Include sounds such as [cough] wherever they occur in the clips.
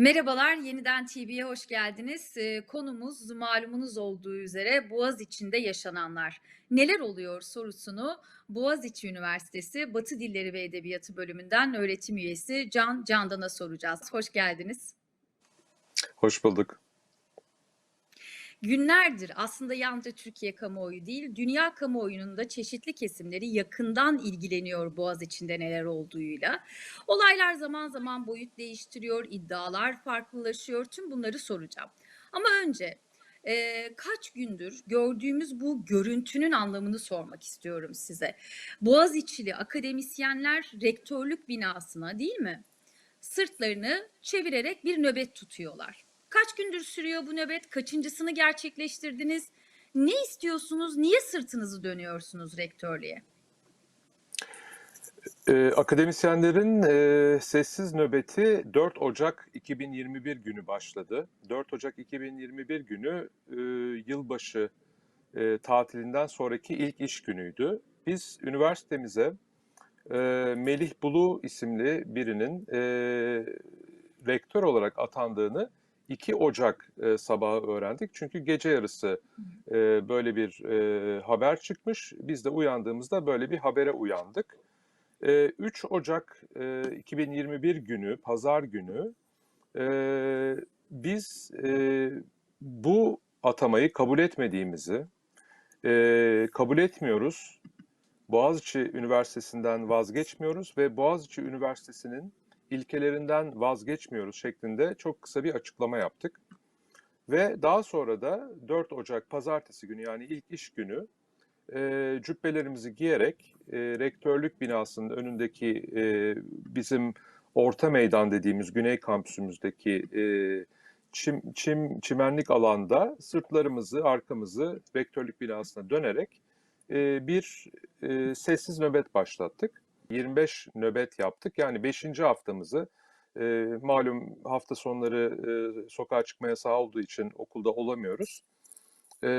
Merhabalar, yeniden TV'ye hoş geldiniz. Eee, konumuz malumunuz olduğu üzere Boğaziçi'nde yaşananlar. Neler oluyor sorusunu Boğaziçi Üniversitesi Batı Dilleri ve Edebiyatı bölümünden öğretim üyesi Can Candan'a soracağız. Hoş geldiniz. Hoş bulduk. Günlerdir aslında yalnızca Türkiye kamuoyu değil, dünya kamuoyunun da çeşitli kesimleri yakından ilgileniyor Boğaziçi'nde neler olduğuyla. Olaylar zaman zaman boyut değiştiriyor, iddialar farklılaşıyor. Tüm bunları soracağım. Ama önce eee, kaç gündür gördüğümüz bu görüntünün anlamını sormak istiyorum size. Boğaziçi'li akademisyenler rektörlük binasına değil mi? Sırtlarını çevirerek bir nöbet tutuyorlar. Kaç gündür sürüyor bu nöbet? Kaçıncısını gerçekleştirdiniz? Ne istiyorsunuz? Niye sırtınızı dönüyorsunuz rektörlüğe? Ee, akademisyenlerin e, sessiz nöbeti 4 Ocak 2021 günü başladı. 4 Ocak 2021 günü e, yılbaşı e, tatilinden sonraki ilk iş günüydü. Biz üniversitemize Melih Bulu isimli birinin rektör olarak atandığını 2 Ocak e, sabahı öğrendik. Çünkü gece yarısı e, böyle bir e, haber çıkmış. Biz de uyandığımızda böyle bir habere uyandık. E, 3 Ocak e, 2021 günü, pazar günü e, biz e, bu atamayı kabul etmediğimizi, e, kabul etmiyoruz. Boğaziçi Üniversitesi'nden vazgeçmiyoruz ve Boğaziçi Üniversitesi'nin ilkelerinden vazgeçmiyoruz şeklinde çok kısa bir açıklama yaptık. Ve daha sonra da 4 Ocak pazartesi günü yani ilk iş günü e, cübbelerimizi giyerek e, rektörlük binasının önündeki e, bizim orta meydan dediğimiz güney kampüsümüzdeki e, çim, çim çimenlik alanda sırtlarımızı arkamızı rektörlük binasına dönerek e, bir e, sessiz nöbet başlattık. 25 nöbet yaptık. Yani 5. haftamızı e, malum hafta sonları e, sokağa çıkma yasağı olduğu için okulda olamıyoruz. E,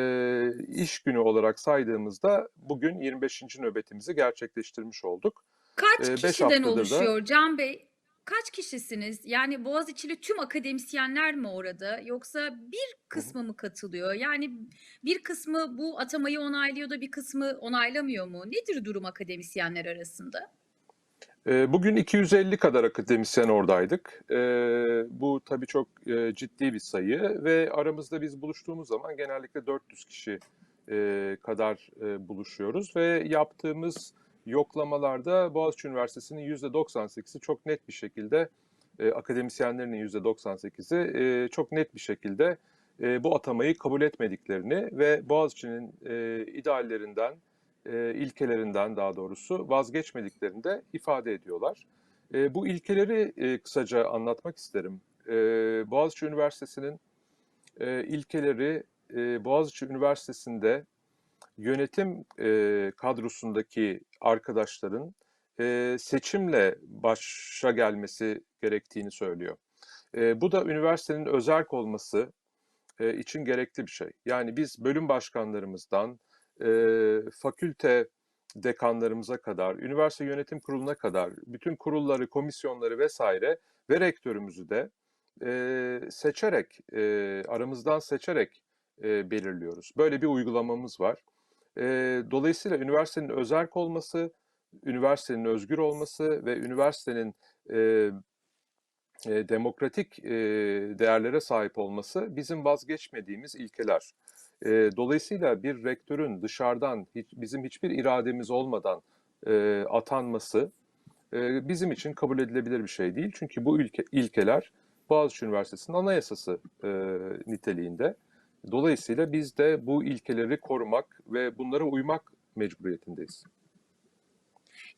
iş günü olarak saydığımızda bugün 25. nöbetimizi gerçekleştirmiş olduk. Kaç E, kişiden haftadır da oluşuyor Can Bey? Kaç kişisiniz? Yani Boğaziçi'li tüm akademisyenler mi orada yoksa bir kısmı mı katılıyor? Yani bir kısmı bu atamayı onaylıyor da bir kısmı onaylamıyor mu? Nedir durum akademisyenler arasında? E, bugün 250 kadar akademisyen oradaydık. E, bu tabii çok e, ciddi bir sayı ve aramızda biz buluştuğumuz zaman genellikle 400 kişi e, kadar e, buluşuyoruz ve yaptığımız yoklamalarda Boğaziçi Üniversitesi'nin %98'i çok net bir şekilde akademisyenlerinin %98'i e, çok net bir şekilde bu atamayı kabul etmediklerini ve Boğaziçi'nin ideallerinden, e, ilkelerinden daha doğrusu vazgeçmediklerini de ifade ediyorlar. E, bu ilkeleri e, kısaca anlatmak isterim. E, Boğaziçi Üniversitesi'nin e, ilkeleri e, Boğaziçi Üniversitesi'nde yönetim e, kadrosundaki arkadaşların e, seçimle başa gelmesi gerektiğini söylüyor. E, bu da üniversitenin özerk olması e, için gerekli bir şey. Yani biz bölüm başkanlarımızdan e, fakülte dekanlarımıza kadar, üniversite yönetim kuruluna kadar bütün kurulları, komisyonları vesaire ve rektörümüzü de e, seçerek, e, aramızdan seçerek e, belirliyoruz. Böyle bir uygulamamız var. E, dolayısıyla üniversitenin özerk olması, üniversitenin özgür olması ve üniversitenin e, e, demokratik e, değerlere sahip olması bizim vazgeçmediğimiz ilkeler. E, dolayısıyla bir rektörün dışarıdan hiç, bizim hiçbir irademiz olmadan e, atanması e, bizim için kabul edilebilir bir şey değil. Çünkü bu ilke, ilkeler Boğaziçi Üniversitesi'nin anayasası e, niteliğinde. Dolayısıyla biz de bu ilkeleri korumak ve bunlara uymak mecburiyetindeyiz.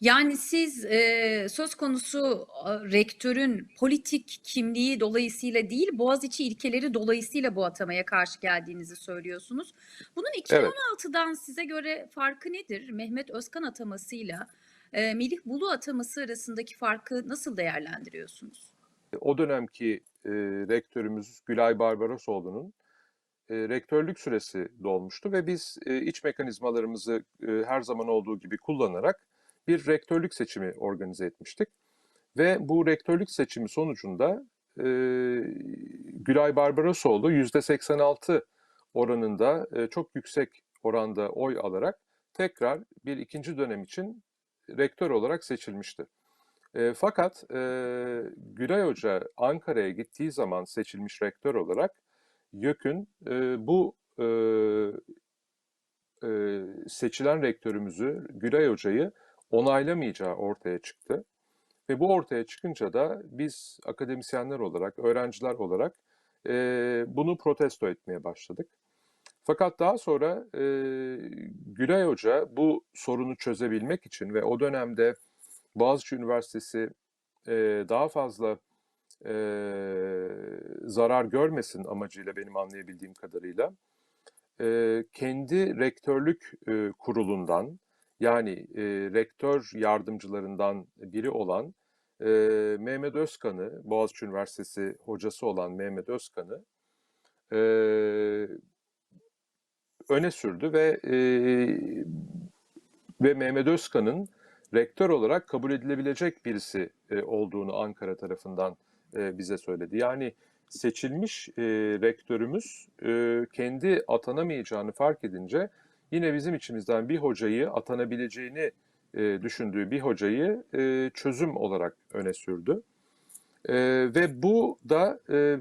Yani siz e, söz konusu a, rektörün politik kimliği dolayısıyla değil, Boğaziçi ilkeleri dolayısıyla bu atamaya karşı geldiğinizi söylüyorsunuz. Bunun Evet. 2016'dan size göre farkı nedir? Mehmet Özkan atamasıyla e, Melih Bulu ataması arasındaki farkı nasıl değerlendiriyorsunuz? O dönemki e, rektörümüz Gülay Barbarosoğlu'nun e, rektörlük süresi dolmuştu ve biz e, iç mekanizmalarımızı e, her zaman olduğu gibi kullanarak bir rektörlük seçimi organize etmiştik. Ve bu rektörlük seçimi sonucunda e, Gülay Barbarosoğlu %86 oranında e, çok yüksek oranda oy alarak tekrar bir ikinci dönem için rektör olarak seçilmişti. E, fakat e, Gülay Hoca Ankara'ya gittiği zaman seçilmiş rektör olarak YÖK'ün e, bu e, e, seçilen rektörümüzü Gülay Hoca'yı onaylamayacağı ortaya çıktı. Ve bu ortaya çıkınca da biz akademisyenler olarak, öğrenciler olarak e, bunu protesto etmeye başladık. Fakat daha sonra e, Gülay Hoca bu sorunu çözebilmek için ve o dönemde Boğaziçi Üniversitesi e, daha fazla e, zarar görmesin amacıyla benim anlayabildiğim kadarıyla e, kendi rektörlük e, kurulundan yani e, rektör yardımcılarından biri olan e, Mehmet Özkan'ı, Boğaziçi Üniversitesi hocası olan Mehmet Özkan'ı e, öne sürdü ve e, ve Mehmet Özkan'ın rektör olarak kabul edilebilecek birisi e, olduğunu Ankara tarafından e, bize söyledi. Yani seçilmiş e, rektörümüz e, kendi atanamayacağını fark edince yine bizim içimizden bir hocayı atanabileceğini e, düşündüğü bir hocayı e, çözüm olarak öne sürdü. E, ve bu da e,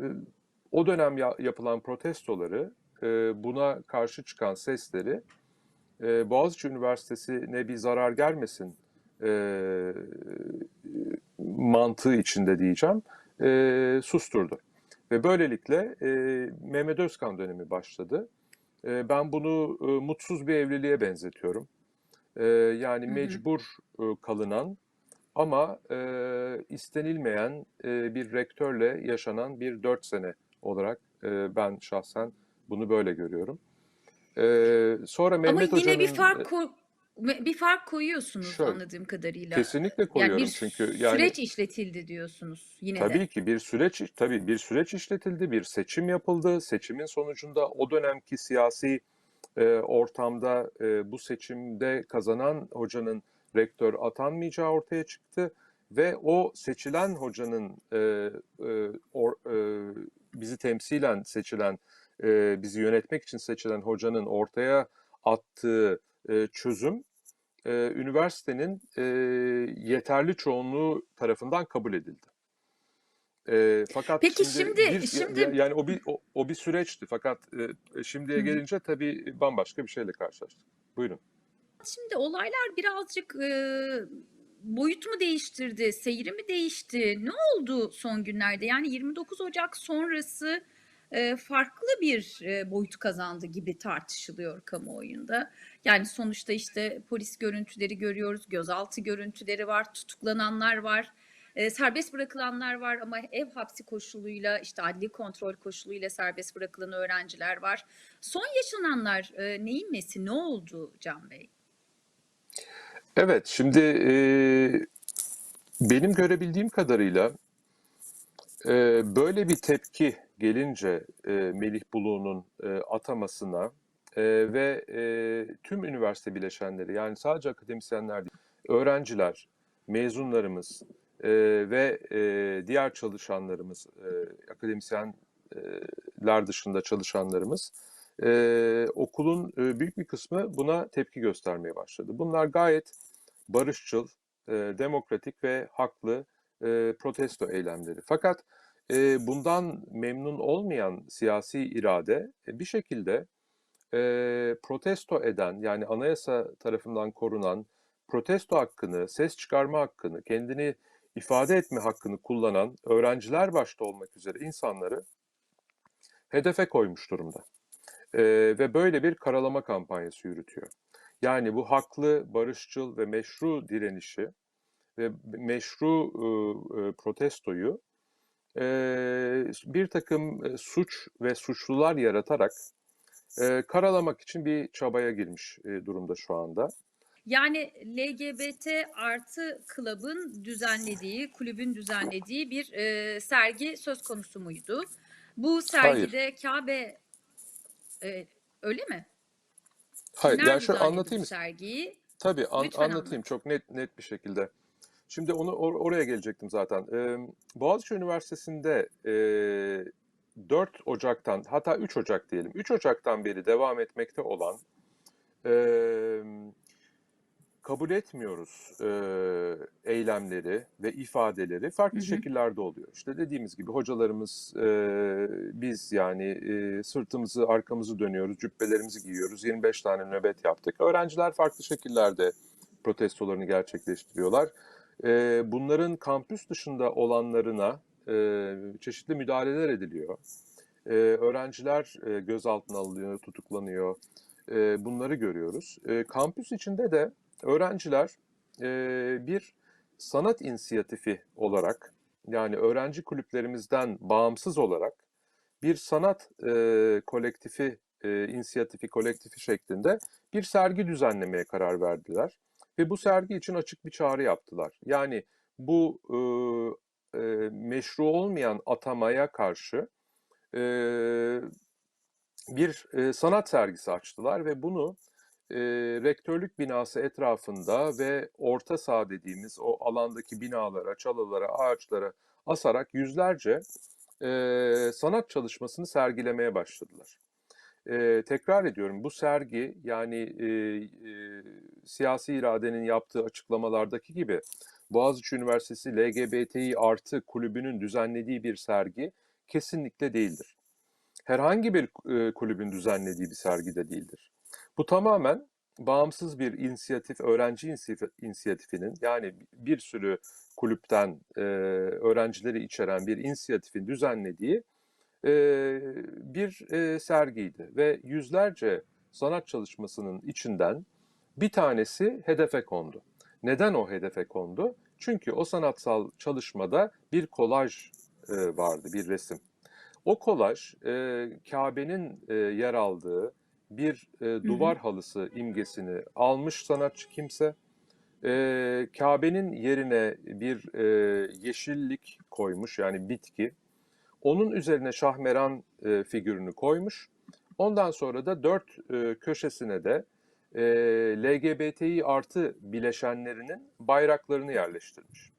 o dönem ya- yapılan protestoları, e, buna karşı çıkan sesleri e, Boğaziçi Üniversitesi'ne bir zarar gelmesin e, mantığı içinde diyeceğim, e, susturdu. Ve böylelikle e, Mehmet Özkan dönemi başladı. E, ben bunu e, mutsuz bir evliliğe benzetiyorum. E, yani Hı hı. mecbur e, kalınan ama e, istenilmeyen e, bir rektörle yaşanan bir dört sene olarak e, ben şahsen bunu böyle görüyorum. E, sonra Ama Mehmet yine bir Hoca'nın fark e, ko- bir fark koyuyorsunuz şöyle anladığım kadarıyla. kesinlikle Yani koyuyorum bir çünkü yani süreç işletildi diyorsunuz yine de. Tabii ki bir süreç tabii bir süreç işletildi, bir seçim yapıldı. Seçimin sonucunda o dönemki siyasi e, ortamda e, bu seçimde kazanan hocanın rektör atanmayacağı ortaya çıktı ve o seçilen hocanın e, e, or- e, bizi temsilen seçilen, e, bizi yönetmek için seçilen hocanın ortaya attığı e, çözüm e, üniversitenin e, yeterli çoğunluğu tarafından kabul edildi. E, fakat Peki şimdi şimdi bir şimdi ya- yani o bir o, o bir süreçti. Fakat e, şimdiye gelince tabii bambaşka bir şeyle karşılaştık. Buyurun. Şimdi olaylar birazcık e, boyut mu değiştirdi, seyri mi değişti? Ne oldu son günlerde? Yani 29 Ocak sonrası e, farklı bir e, boyut kazandı gibi tartışılıyor kamuoyunda. Yani sonuçta işte polis görüntüleri görüyoruz, gözaltı görüntüleri var, tutuklananlar var, e, serbest bırakılanlar var ama ev hapsi koşuluyla işte adli kontrol koşuluyla serbest bırakılan öğrenciler var. Son yaşananlar e, neyin nesi, ne oldu Can Bey? Evet, şimdi e, benim görebildiğim kadarıyla e, böyle bir tepki gelince e, Melih Bulu'nun e, atamasına e, ve e, tüm üniversite bileşenleri yani sadece akademisyenler değil, öğrenciler, mezunlarımız e, ve e, diğer çalışanlarımız, e, akademisyenler dışında çalışanlarımız e, okulun e, büyük bir kısmı buna tepki göstermeye başladı. Bunlar gayet barışçıl, e, demokratik ve haklı e, protesto eylemleri. Fakat e, bundan memnun olmayan siyasi irade e, bir şekilde e, protesto eden yani anayasa tarafından korunan protesto hakkını, ses çıkarma hakkını, kendini ifade etme hakkını kullanan öğrenciler başta olmak üzere insanları hedefe koymuş durumda. E, ve böyle bir karalama kampanyası yürütüyor. Yani bu haklı, barışçıl ve meşru direnişi ve meşru e, protestoyu e, bir takım suç ve suçlular yaratarak e, karalamak için bir çabaya girmiş e, durumda şu anda. Yani LGBT artı klubun düzenlediği, kulübün düzenlediği bir e, sergi söz konusu muydu? Bu Hayır, sergide Kabe e, öyle mi? hayır. Kimler Yani şöyle anlatayım. sergiyi? Tabii an- Lütfen anlatayım anlat. çok net net bir şekilde. Şimdi onu or- oraya gelecektim zaten. Ee, Boğaziçi Üniversitesi'nde e, 4 Ocak'tan hatta 3 Ocak diyelim. 3 Ocak'tan beri devam etmekte olan e, kabul etmiyoruz e, eylemleri ve ifadeleri farklı Hı hı. şekillerde oluyor. İşte dediğimiz gibi hocalarımız e, biz yani e, sırtımızı arkamızı dönüyoruz, cübbelerimizi giyiyoruz, 25 tane nöbet yaptık. Öğrenciler farklı şekillerde protestolarını gerçekleştiriyorlar. E, bunların kampüs dışında olanlarına e, çeşitli müdahaleler ediliyor. E, öğrenciler e, gözaltına alınıyor, tutuklanıyor. E, bunları görüyoruz. E, kampüs içinde de öğrenciler e, bir sanat inisiyatifi olarak yani öğrenci kulüplerimizden bağımsız olarak bir sanat e, kolektifi, e, inisiyatifi kolektifi şeklinde bir sergi düzenlemeye karar verdiler. Ve bu sergi için açık bir çağrı yaptılar. Yani bu e, e, meşru olmayan atamaya karşı e, bir e, sanat sergisi açtılar ve bunu e, rektörlük binası etrafında ve orta saha dediğimiz o alandaki binalara, çalılara, ağaçlara asarak yüzlerce e, sanat çalışmasını sergilemeye başladılar. E, tekrar ediyorum bu sergi yani e, e, siyasi iradenin yaptığı açıklamalardaki gibi Boğaziçi Üniversitesi LGBTİ artı kulübünün düzenlediği bir sergi kesinlikle değildir. Herhangi bir e, kulübün düzenlediği bir sergi de değildir. Bu tamamen bağımsız bir inisiyatif, öğrenci inisiyatif- inisiyatifinin yani bir sürü kulüpten e, öğrencileri içeren bir inisiyatifin düzenlediği e, bir sergiydi ve yüzlerce sanat çalışmasının içinden bir tanesi hedefe kondu. Neden o hedefe kondu? Çünkü o sanatsal çalışmada bir kolaj e, vardı, bir resim. O kolaj e, Kabe'nin e, yer aldığı bir e, duvar halısı imgesini almış sanatçı kimse. E, Kabe'nin yerine bir e, yeşillik koymuş yani bitki. Onun üzerine Şahmeran e, figürünü koymuş. Ondan sonra da dört e, köşesine de e, LGBTİ artı bileşenlerinin bayraklarını yerleştirmiş.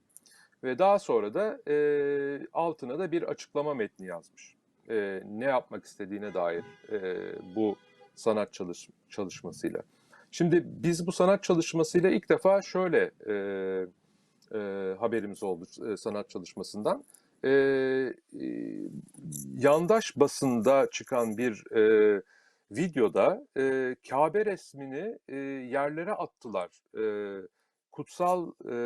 Ve daha sonra da e, altına da bir açıklama metni yazmış. E, ne yapmak istediğine dair e, bu sanat çalış, çalışmasıyla. Şimdi biz bu sanat çalışmasıyla ilk defa şöyle e, e, haberimiz oldu e, sanat çalışmasından. E, e, yandaş basında çıkan bir e, videoda e, Kabe resmini e, yerlere attılar. E, kutsal e,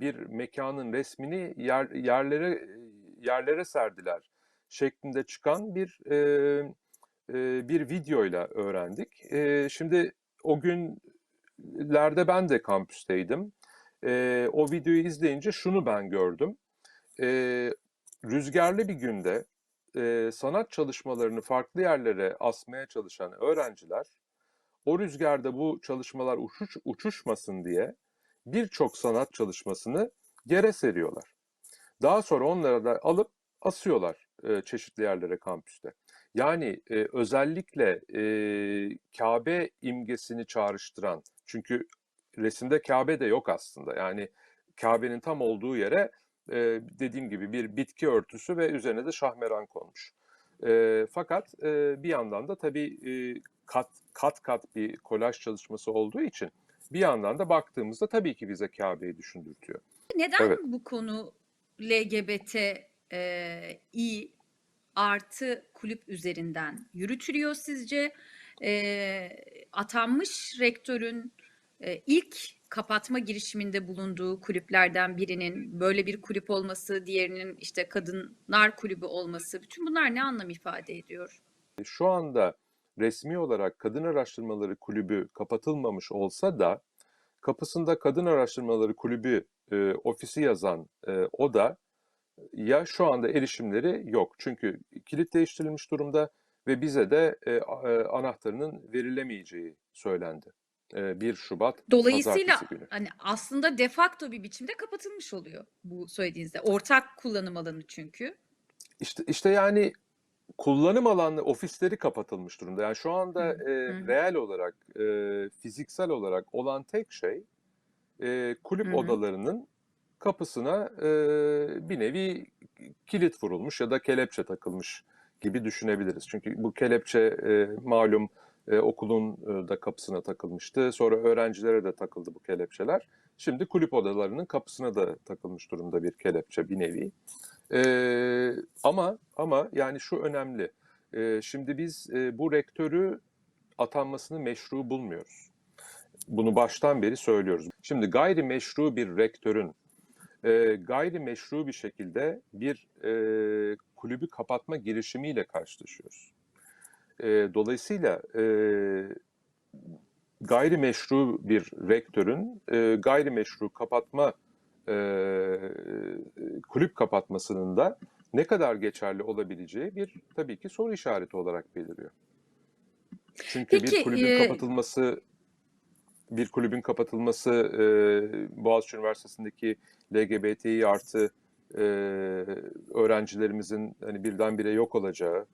bir mekanın resmini yer, yerlere yerlere serdiler şeklinde çıkan bir e, e, bir videoyla öğrendik. E, şimdi o günlerde ben de kampüsteydim. E, o videoyu izleyince şunu ben gördüm. E, rüzgarlı bir günde e, sanat çalışmalarını farklı yerlere asmaya çalışan öğrenciler o rüzgarda bu çalışmalar uçuş, uçuşmasın diye birçok sanat çalışmasını yere seriyorlar. Daha sonra onları da alıp asıyorlar e, çeşitli yerlere kampüste. Yani e, özellikle e, Kabe imgesini çağrıştıran, çünkü resimde Kabe de yok aslında. Yani Kabe'nin tam olduğu yere e, dediğim gibi bir bitki örtüsü ve üzerine de şahmeran konmuş. E, fakat e, bir yandan da tabii e, kat kat kat bir kolaj çalışması olduğu için bir yandan da baktığımızda tabii ki bize Kabe'yi düşündürtüyor. Neden Evet. bu konu LGBT e, i artı kulüp üzerinden yürütülüyor sizce? E, atanmış rektörün e, ilk kapatma girişiminde bulunduğu kulüplerden birinin böyle bir kulüp olması, diğerinin işte kadınlar kulübü olması, bütün bunlar ne anlam ifade ediyor? Şu anda resmi olarak Kadın Araştırmaları Kulübü kapatılmamış olsa da kapısında Kadın Araştırmaları Kulübü e, ofisi yazan e, o da ya şu anda erişimleri yok. Çünkü kilit değiştirilmiş durumda ve bize de e, e, anahtarının verilemeyeceği söylendi. E, 1 Şubat Dolayısıyla günü. hani aslında de facto bir biçimde kapatılmış oluyor bu söylediğinizde. Ortak kullanım alanı çünkü. İşte, işte yani kullanım alanı ofisleri kapatılmış durumda. Yani şu anda Hı, e, reel olarak, e, fiziksel olarak olan tek şey e, kulüp Hı hı. odalarının kapısına e, bir nevi kilit vurulmuş ya da kelepçe takılmış gibi düşünebiliriz. Çünkü bu kelepçe e, malum e, okulun e, da kapısına takılmıştı. Sonra öğrencilere de takıldı bu kelepçeler. Şimdi kulüp odalarının kapısına da takılmış durumda bir kelepçe bir nevi. E, ama ama yani şu önemli. E, şimdi biz e, bu rektörü atanmasını meşru bulmuyoruz. Bunu baştan beri söylüyoruz. Şimdi gayrimeşru bir rektörün e, gayrimeşru bir şekilde bir e, kulübü kapatma girişimiyle karşılaşıyoruz. E, dolayısıyla e, gayrimeşru bir rektörün e, gayrimeşru kapatma e, kulüp kapatmasının da ne kadar geçerli olabileceği bir tabii ki soru işareti olarak beliriyor. Çünkü Peki, bir kulübün e, kapatılması bir kulübün kapatılması e, Boğaziçi Üniversitesi'ndeki LGBTİ artı e, öğrencilerimizin hani birdenbire yok olacağı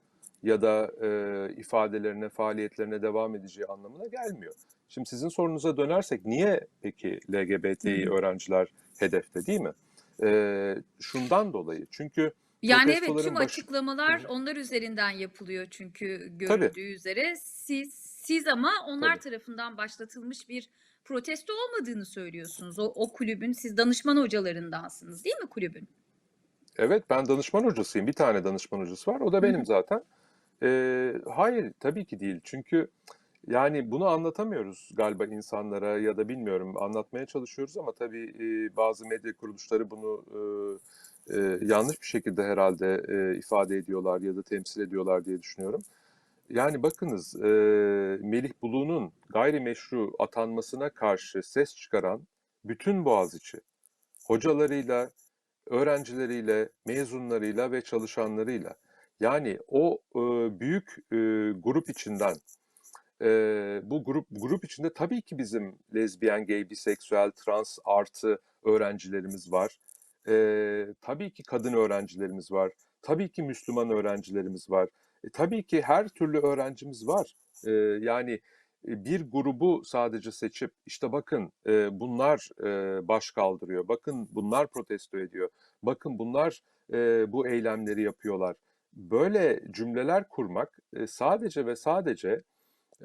ya da e, ifadelerine, faaliyetlerine devam edeceği anlamına gelmiyor. Şimdi sizin sorunuza dönersek niye peki LGBTİ öğrenciler hedefte değil mi? E, şundan dolayı çünkü Yani evet tüm başı- açıklamalar onlar üzerinden yapılıyor çünkü Tabii. görüldüğü üzere. Siz siz ama onlar Tabii. tarafından başlatılmış bir protesto olmadığını söylüyorsunuz. O, o kulübün siz danışman hocalarındansınız değil mi kulübün? Evet ben danışman hocasıyım. Bir tane danışman hocası var. O da benim hı. zaten. Ee, hayır tabii ki değil. Çünkü yani bunu anlatamıyoruz galiba insanlara ya da bilmiyorum anlatmaya çalışıyoruz ama tabii e, bazı medya kuruluşları bunu e, e, yanlış bir şekilde herhalde e, ifade ediyorlar ya da temsil ediyorlar diye düşünüyorum. Yani bakınız e, Melih Bulu'nun gayrimeşru atanmasına karşı ses çıkaran bütün Boğaziçi hocalarıyla, öğrencileriyle, mezunlarıyla ve çalışanlarıyla yani o e, büyük e, grup içinden e, bu grup grup içinde tabii ki bizim lezbiyen, gay, biseksüel, trans artı öğrencilerimiz var. E, tabii ki kadın öğrencilerimiz var. Tabii ki Müslüman öğrencilerimiz var. E, tabii ki her türlü öğrencimiz var. E, yani bir grubu sadece seçip işte bakın e, bunlar e, baş kaldırıyor, bakın bunlar protesto ediyor, bakın bunlar e, bu eylemleri yapıyorlar. Böyle cümleler kurmak e, sadece ve sadece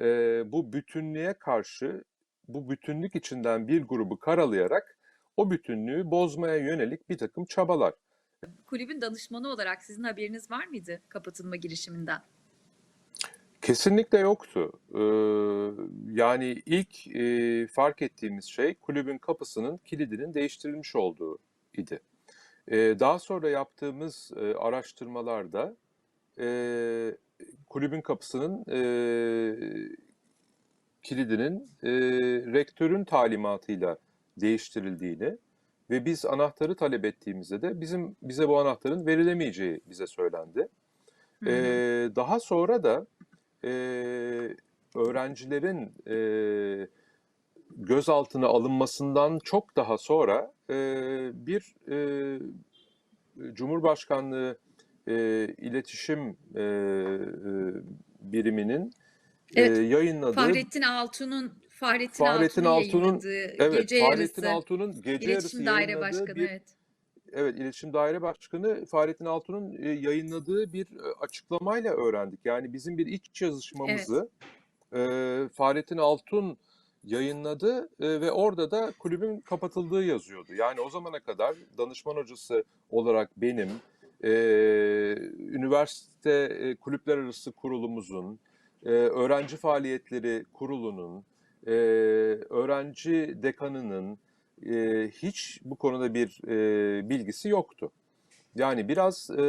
e, bu bütünlüğe karşı bu bütünlük içinden bir grubu karalayarak o bütünlüğü bozmaya yönelik bir takım çabalar. Kulübün danışmanı olarak sizin haberiniz var mıydı kapatılma girişiminden? Kesinlikle yoktu. Ee, yani ilk e, fark ettiğimiz şey kulübün kapısının kilidinin değiştirilmiş olduğu idi. Daha sonra yaptığımız araştırmalarda kulübün kapısının kilidinin rektörün talimatıyla değiştirildiğini ve biz anahtarı talep ettiğimizde de bizim bize bu anahtarın verilemeyeceği bize söylendi. Hı hı. Daha sonra da öğrencilerin gözaltına alınmasından çok daha sonra e, bir e, Cumhurbaşkanlığı e, iletişim e, e, biriminin e, Evet, yayınladığı Fahrettin Altun'un Fahrettin, Fahrettin Altun'un evet gece Fahrettin yarısı Altun'un gece yarısı İletişim Daire yayınladığı Başkanı bir evet. Evet, İletişim Daire Başkanı Fahrettin Altun'un e, yayınladığı bir e, açıklamayla öğrendik. Yani bizim bir iç Evet. yazışmamızı e, Fahrettin Altun yayınladı ve orada da kulübün kapatıldığı yazıyordu. Yani o zamana kadar danışman hocası olarak benim, üniversite kulüpler arası kurulumuzun, öğrenci faaliyetleri kurulunun, öğrenci dekanının hiç bu konuda bir bilgisi yoktu. Yani biraz e,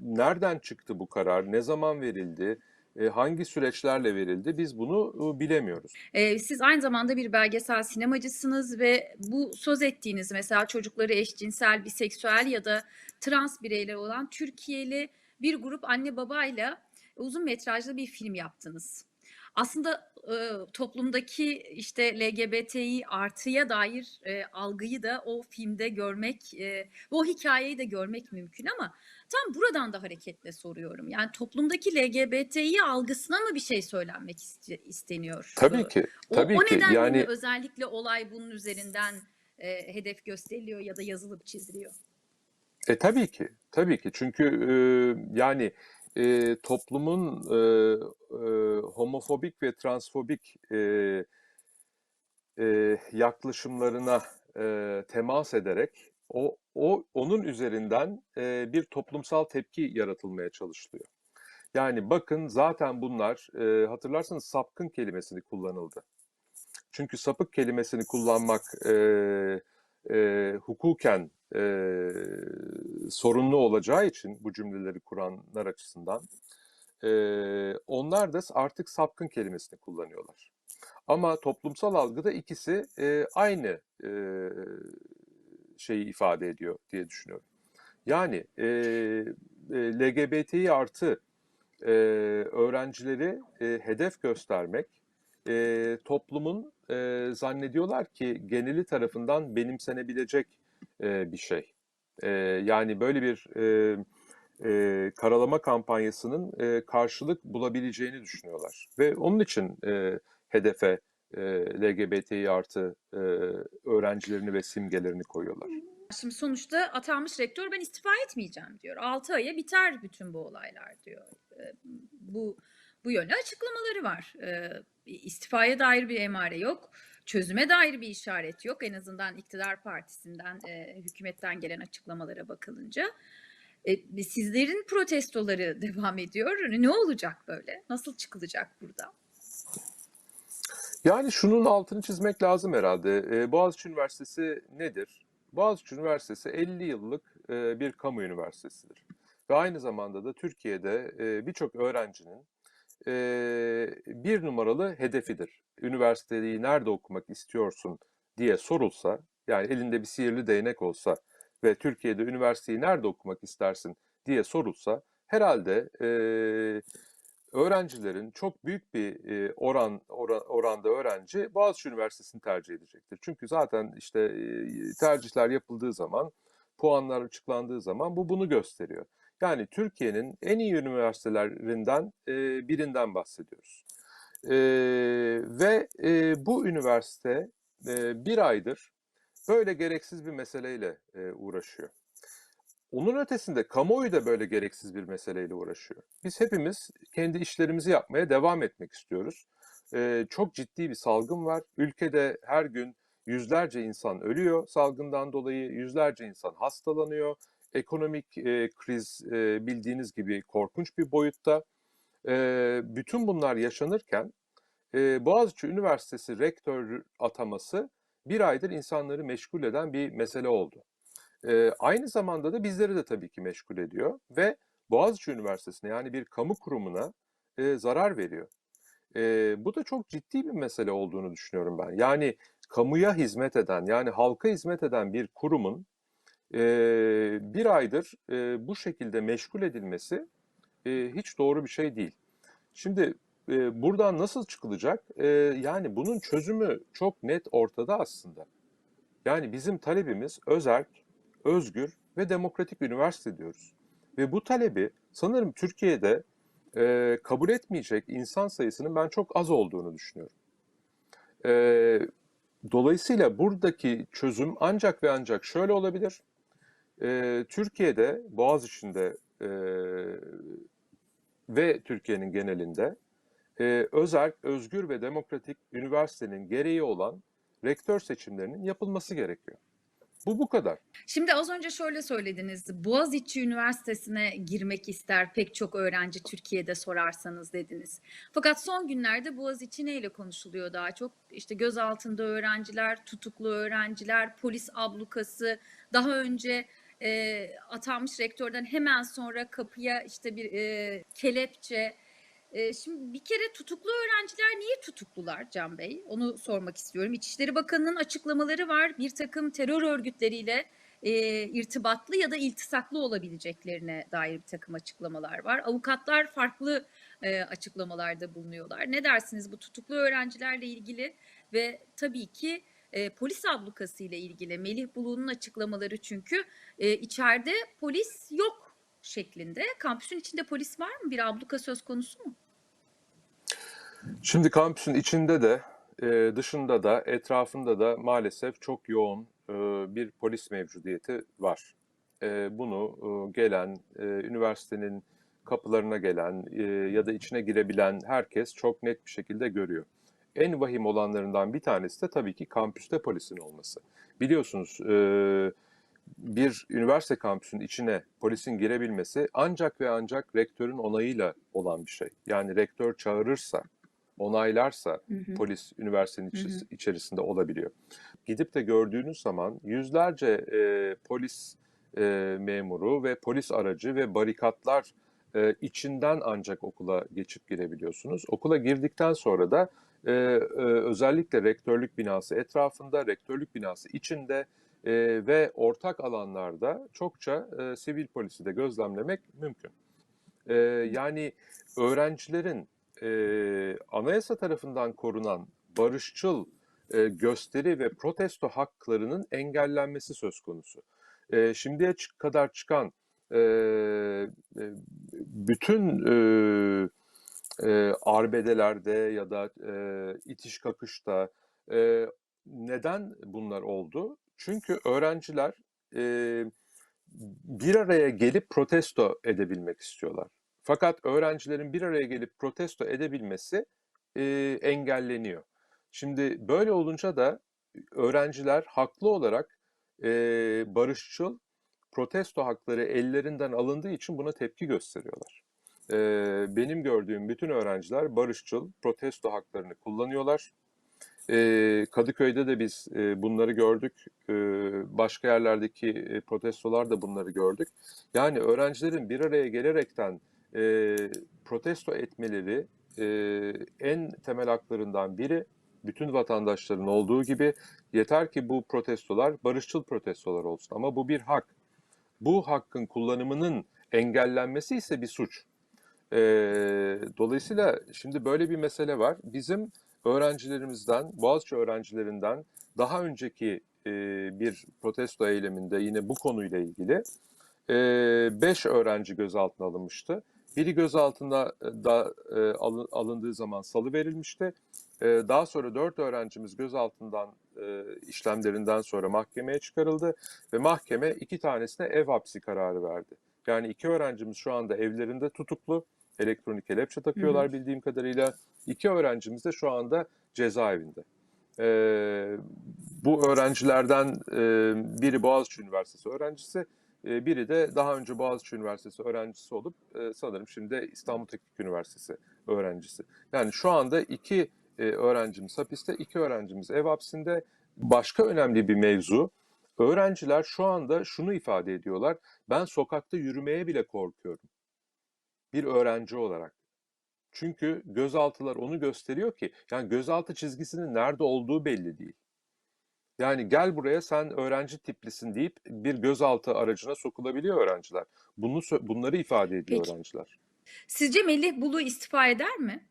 nereden çıktı bu karar, ne zaman verildi, hangi süreçlerle verildi biz bunu e, bilemiyoruz. Ee, siz aynı zamanda bir belgesel sinemacısınız ve bu söz ettiğiniz mesela çocukları eşcinsel, biseksüel ya da trans bireyler olan Türkiye'li bir grup anne babayla uzun metrajlı bir film yaptınız. Aslında e, toplumdaki işte LGBTİ artıya dair e, algıyı da o filmde görmek, e, o hikayeyi de görmek mümkün ama tam buradan da hareketle soruyorum. Yani toplumdaki LGBTİ algısına mı bir şey söylenmek iste- isteniyor? Tabii ki, O, tabii o ki. nedenle Yani mi özellikle olay bunun üzerinden e, hedef gösteriliyor ya da yazılıp çiziliyor? E tabii ki, tabii ki. Çünkü e, yani e, toplumun e, e, homofobik ve transfobik e, e, yaklaşımlarına e, temas ederek o, o onun üzerinden e, bir toplumsal tepki yaratılmaya çalışılıyor. Yani bakın zaten bunlar e, hatırlarsanız sapkın kelimesini kullanıldı. Çünkü sapık kelimesini kullanmak e, e, hukuken e, sorunlu olacağı için bu cümleleri kuranlar açısından e, onlar da artık sapkın kelimesini kullanıyorlar. Ama toplumsal algıda ikisi e, aynı e, şeyi ifade ediyor diye düşünüyorum. Yani e, LGBTİ artı e, öğrencileri e, hedef göstermek e, toplumun e, zannediyorlar ki geneli tarafından benimsenebilecek e, bir şey. E, yani böyle bir e, e, karalama kampanyasının e, karşılık bulabileceğini düşünüyorlar. Ve onun için e, hedefe e, LGBTİ artı öğrencilerini ve simgelerini koyuyorlar. Şimdi sonuçta atanmış rektör ben istifa etmeyeceğim diyor. 6 aya biter bütün bu olaylar diyor. Bu bu yönde açıklamaları var. E, istifaya dair bir emare yok. Çözüme dair bir işaret yok. En azından iktidar partisinden, hükümetten gelen açıklamalara bakılınca. Sizlerin protestoları [laughs] devam ediyor. Ne olacak böyle? Nasıl çıkılacak burada? Yani şunun altını çizmek lazım herhalde. E, Boğaziçi Üniversitesi nedir? Boğaziçi Üniversitesi 50 yıllık e, bir kamu üniversitesidir. Ve aynı zamanda da Türkiye'de e, birçok öğrencinin e, bir numaralı hedefidir. Üniversiteyi nerede okumak istiyorsun diye sorulsa, yani elinde bir sihirli değnek olsa ve Türkiye'de üniversiteyi nerede okumak istersin diye sorulsa, herhalde e, öğrencilerin çok büyük bir oran, oran oranda öğrenci Boğaziçi Üniversitesi'ni tercih edecektir. Çünkü zaten işte tercihler yapıldığı zaman, puanlar açıklandığı zaman bu bunu gösteriyor. Yani Türkiye'nin en iyi üniversitelerinden birinden bahsediyoruz. Ve bu üniversite bir aydır böyle gereksiz bir meseleyle uğraşıyor. Onun ötesinde kamuoyu da böyle gereksiz bir meseleyle uğraşıyor. Biz hepimiz kendi işlerimizi yapmaya devam etmek istiyoruz. Ee, çok ciddi bir salgın var. Ülkede her gün yüzlerce insan ölüyor salgından dolayı, yüzlerce insan hastalanıyor. Ekonomik e, kriz e, bildiğiniz gibi korkunç bir boyutta. E, bütün bunlar yaşanırken e, Boğaziçi Üniversitesi rektör ataması bir aydır insanları meşgul eden bir mesele oldu. E, aynı zamanda da bizleri de tabii ki meşgul ediyor ve Boğaziçi Üniversitesi'ne yani bir kamu kurumuna e, zarar veriyor. E, bu da çok ciddi bir mesele olduğunu düşünüyorum ben. Yani kamuya hizmet eden yani halka hizmet eden bir kurumun e, bir aydır e, bu şekilde meşgul edilmesi e, hiç doğru bir şey değil. Şimdi e, buradan nasıl çıkılacak? E, yani bunun çözümü çok net ortada aslında. Yani bizim talebimiz özerk, özgür ve demokratik üniversite diyoruz. Ve bu talebi sanırım Türkiye'de e, kabul etmeyecek insan sayısının ben çok az olduğunu düşünüyorum. E, dolayısıyla buradaki çözüm ancak ve ancak şöyle olabilir. E, Türkiye'de, Boğaziçi'nde e, ve Türkiye'nin genelinde e, özerk, özgür ve demokratik üniversitenin gereği olan rektör seçimlerinin yapılması gerekiyor. Bu bu kadar. Şimdi az önce şöyle söylediniz. Boğaziçi Üniversitesi'ne girmek ister pek çok öğrenci Türkiye'de sorarsanız dediniz. Fakat son günlerde Boğaziçi neyle konuşuluyor daha çok? İşte gözaltında öğrenciler, tutuklu öğrenciler, polis ablukası, daha önce e, atanmış rektörden hemen sonra kapıya işte bir e, kelepçe. E, şimdi bir kere tutuklu öğrenciler niye tutuklular Can Bey? Onu sormak istiyorum. İçişleri Bakanı'nın açıklamaları var. Bir takım terör örgütleriyle e, irtibatlı ya da iltisaklı olabileceklerine dair bir takım açıklamalar var. Avukatlar farklı e, açıklamalarda bulunuyorlar. Ne dersiniz bu tutuklu öğrencilerle ilgili ve tabii ki e, polis ablukası ile ilgili Melih Bulu'nun açıklamaları çünkü e, içeride polis yok şeklinde. Kampüsün içinde polis var mı? Bir abluka söz konusu mu? Şimdi kampüsün içinde de e, dışında da etrafında da maalesef çok yoğun e, bir polis mevcudiyeti var. E, bunu gelen, üniversitenin kapılarına gelen ya da içine girebilen herkes çok net bir şekilde görüyor. En vahim olanlarından bir tanesi de tabii ki kampüste polisin olması. Biliyorsunuz bir üniversite kampüsünün içine polisin girebilmesi ancak ve ancak rektörün onayıyla olan bir şey. Yani rektör çağırırsa, onaylarsa Hı hı. polis üniversitenin Hı hı. içi- içerisinde olabiliyor. Gidip de gördüğünüz zaman yüzlerce e, polis e, memuru ve polis aracı ve barikatlar e, içinden ancak okula geçip girebiliyorsunuz. Okula girdikten sonra da e, e, özellikle rektörlük binası etrafında, rektörlük binası içinde e, ve ortak alanlarda çokça e, sivil polisi de gözlemlemek mümkün. E, yani öğrencilerin e, anayasa tarafından korunan barışçıl e, gösteri ve protesto haklarının engellenmesi söz konusu. E, şimdiye kadar çıkan e, bütün e, e, arbedelerde ya da e, itiş kakışta e, neden bunlar oldu? Çünkü öğrenciler e, bir araya gelip protesto edebilmek istiyorlar. Fakat öğrencilerin bir araya gelip protesto edebilmesi e, engelleniyor. Şimdi böyle olunca da öğrenciler haklı olarak e, barışçıl protesto hakları ellerinden alındığı için buna tepki gösteriyorlar. E, benim gördüğüm bütün öğrenciler barışçıl protesto haklarını kullanıyorlar. E, Kadıköy'de de biz e, bunları gördük. E, başka yerlerdeki e, protestolar da bunları gördük. Yani öğrencilerin bir araya gelerekten e, protesto etmeleri e, en temel haklarından biri. Bütün vatandaşların olduğu gibi yeter ki bu protestolar barışçıl protestolar olsun. Ama bu bir hak. Bu hakkın kullanımının engellenmesi ise bir suç. E, dolayısıyla şimdi böyle bir mesele var. Bizim öğrencilerimizden, Boğaziçi öğrencilerinden daha önceki e, bir protesto eyleminde yine bu konuyla ilgili 5 öğrenci gözaltına alınmıştı. Biri gözaltına e, da e, alın- alındığı zaman salı verilmişti. E, daha sonra 4 öğrencimiz gözaltından e, işlemlerinden sonra mahkemeye çıkarıldı ve mahkeme iki tanesine ev hapsi kararı verdi. Yani iki öğrencimiz şu anda evlerinde tutuklu. Elektronik kelepçe takıyorlar bildiğim kadarıyla. İki öğrencimiz de şu anda cezaevinde. Ee, bu öğrencilerden e, biri Boğaziçi Üniversitesi öğrencisi, e, biri de daha önce Boğaziçi Üniversitesi öğrencisi olup e, sanırım şimdi İstanbul Teknik Üniversitesi öğrencisi. Yani şu anda iki e, öğrencimiz hapiste, iki öğrencimiz ev hapsinde. Başka önemli bir mevzu, öğrenciler şu anda şunu ifade ediyorlar, ben sokakta yürümeye bile korkuyorum bir öğrenci olarak. Çünkü gözaltılar onu gösteriyor ki yani gözaltı çizgisinin nerede olduğu belli değil. Yani gel buraya sen öğrenci tiplisin deyip bir gözaltı aracına sokulabiliyor öğrenciler. Bunu bunları ifade ediyor Peki. öğrenciler. Sizce Melih Bulu istifa eder mi?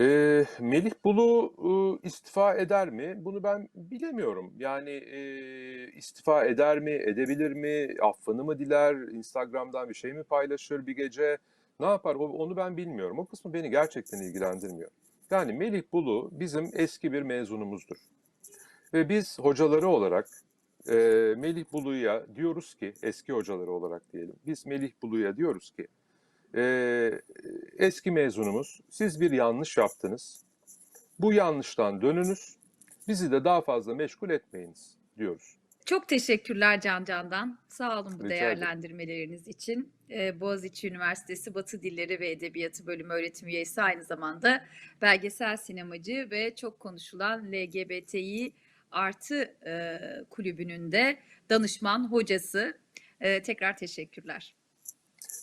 Ee, Melih Bulu e, istifa eder mi? Bunu ben bilemiyorum. Yani e, istifa eder mi, edebilir mi, affını mı diler, Instagram'dan bir şey mi paylaşır bir gece? Ne yapar? O- Onu ben bilmiyorum. O kısmı beni gerçekten ilgilendirmiyor. Yani Melih Bulu bizim eski bir mezunumuzdur. Ve biz hocaları olarak e, Melih Bulu'ya diyoruz ki, eski hocaları olarak diyelim, biz Melih Bulu'ya diyoruz ki, e, eski mezunumuz, siz bir yanlış yaptınız. Bu yanlıştan dönünüz, bizi de daha fazla meşgul etmeyiniz diyoruz. Çok teşekkürler Can Can'dan. Sağ olun bu Rica ederim. değerlendirmeleriniz için. Ee, Boğaziçi Üniversitesi Batı Dilleri ve Edebiyatı Bölümü öğretim üyesi aynı zamanda belgesel sinemacı ve çok konuşulan LGBTİ artı e, kulübünün de danışman hocası. Ee, tekrar teşekkürler.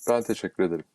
Ben teşekkür ederim.